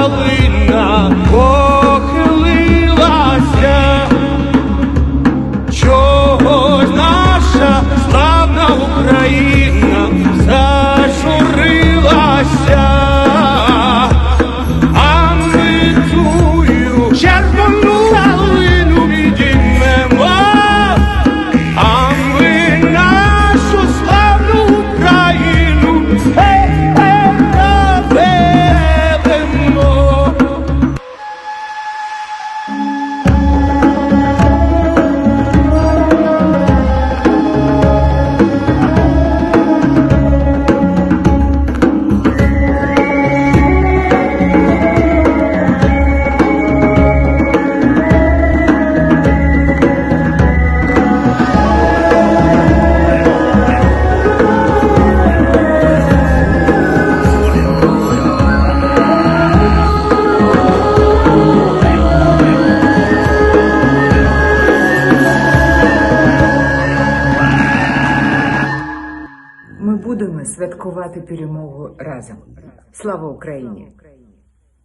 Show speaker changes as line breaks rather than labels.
Червона
будемо святкувати перемогу разом. Слава Україні!